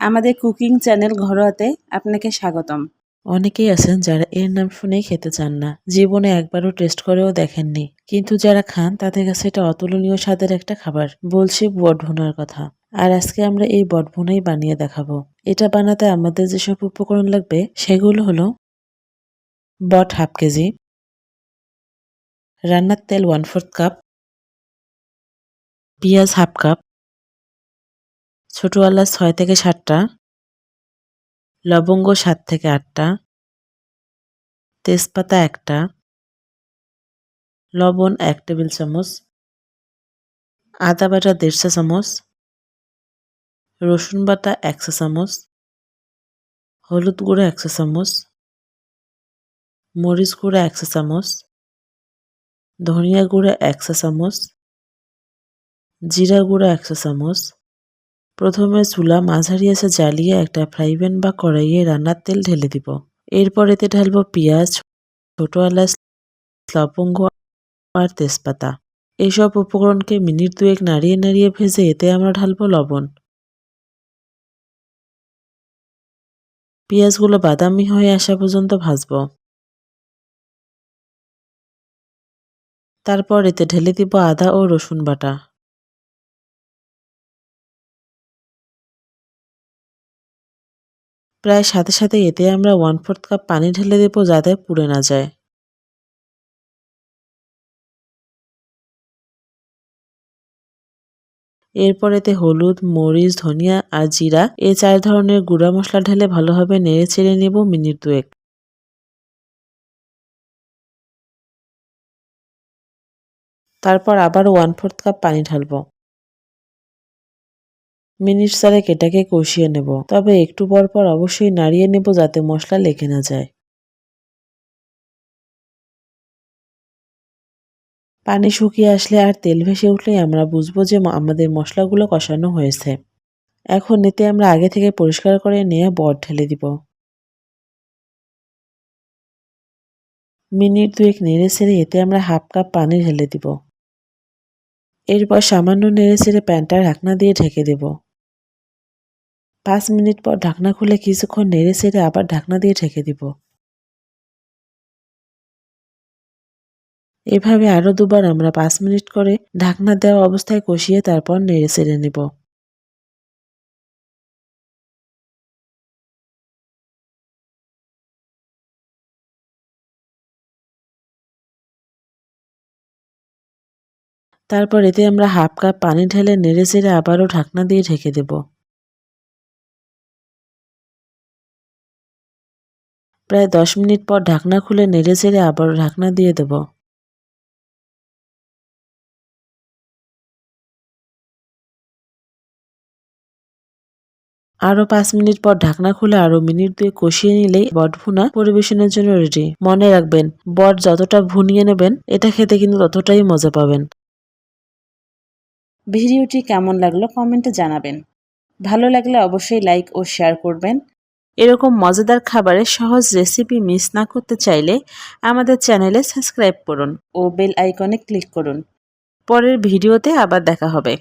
আমাদের cooking channel ঘরোয়াতে আপনাকে স্বাগতম। অনেকেই আছেন যারা এর নাম শুনেই খেতে চান না, জীবনে একবারও টেস্ট করেও দেখেননি। কিন্তু যারা খান, তাদের কাছে এটা অতুলনীয় স্বাদের একটা খাবার, বলছি বটভুনার কথা। আর আজকে আমরা এই বটভুনাই বানিয়ে দেখাবো। এটা বানাতে আমাদের যেসব উপকরণ লাগবে, সেগুলো হলো বট হাফ কেজি, রান্নার তেল ওয়ান ফোর্থ কাপ, পেঁয়াজ হাফ কাপ ছোট এলাচ ছয় থেকে সাতটা, লবঙ্গ সাত থেকে আটটা, তেজপাতা একটা, লবণ এক টেবিল চামচ, আদা বাটা দেড়শো চামচ, রসুন বাটা একশো চামচ, হলুদ গুঁড়ো একশো চামচ, মরিচ গুঁড়ো একশো চামচ, ধনিয়া গুঁড়ো একশো চামচ, জিরা গুঁড়ো একশো চামচ প্রথমে চুলা মাঝারি আছে জ্বালিয়ে একটা ফ্রাই প্যান বা কড়াইয়ে রান্নার তেল ঢেলে দিব। এরপর এতে ঢালবো পেঁয়াজ, ছোট এলাচ, লবঙ্গ আর তেজপাতা। এইসব উপকরণকে মিনিট দুয়েক নাড়িয়ে নাড়িয়ে ভেজে এতে আমরা ঢালবো লবণ। পেঁয়াজগুলো বাদামি হয়ে আসা পর্যন্ত ভাজবো। তারপর এতে ঢেলে দিব আদা ও রসুন বাটা। প্রায় সাথে সাথে এতে আমরা ওয়ান ফোর্থ কাপ পানি ঢেলে দেবো যাতে পুড়ে না যায়। এরপর এতে হলুদ, মরিচ, ধনিয়া আর জিরা, এই চার ধরনের গুঁড়া মশলা ঢেলে ভালোভাবে নেড়ে চেড়ে নেব মিনিট দুয়েক। তারপর আবার ওয়ান ফোর্থ কাপ পানি ঢালবো। মিনিট চারেক এটাকে কষিয়ে নেব। তবে একটু পর পর অবশ্যই নাড়িয়ে নেব যাতে মশলা লেগে না যায়। পানি শুকিয়ে আসলে আর তেল ভেসে উঠলেই আমরা বুঝব যে আমাদের মশলাগুলো কষানো হয়েছে। এখন এতে আমরা আগে থেকে পরিষ্কার করে নিয়ে বট ঢেলে দিব। মিনিট দুয়েক নেড়ে ছেড়ে এতে আমরা হাফ কাপ পানি ঢেলে দিব। এরপর সামান্য নেড়ে ছেড়ে প্যানটা ঢাকনা দিয়ে ঢেকে দেব। পাঁচ মিনিট পর ঢাকনা খুলে কিছুক্ষণ নেড়ে ছেড়ে আবার ঢাকনা দিয়ে ঢেকে দিব। এভাবে আরও দুবার আমরা পাঁচ মিনিট করে ঢাকনা দেওয়া অবস্থায় কষিয়ে তারপর নেড়ে ছেড়ে নেব। তারপর এতে আমরা হাফ কাপ পানি ঢেলে নেড়ে চেড়ে আবারও ঢাকনা দিয়ে ঢেকে দেব। প্রায় দশ মিনিট পর ঢাকনা খুলে নেড়ে চেড়ে আবার ঢাকনা দিয়ে দেব। আরও পাঁচ মিনিট পর ঢাকনা খুলে আরও মিনিট দুই কষিয়ে নিলেই বট ভুনা পরিবেশনের জন্য রেডি মনে রাখবেন, বট যতটা ভুনিয়ে নেবেন, এটা খেতে কিন্তু ততটাই মজা পাবেন। ভিডিওটি কেমন লাগল কমেন্টে জানাবেন। ভালো লাগলে অবশ্যই লাইক ও শেয়ার করবেন। এরকম মজাদার খাবারের সহজ রেসিপি মিস না করতে চাইলে আমাদের চ্যানেলে সাবস্ক্রাইব করুন ও বেল আইকনে ক্লিক করুন। পরের ভিডিওতে আবার দেখা হবে।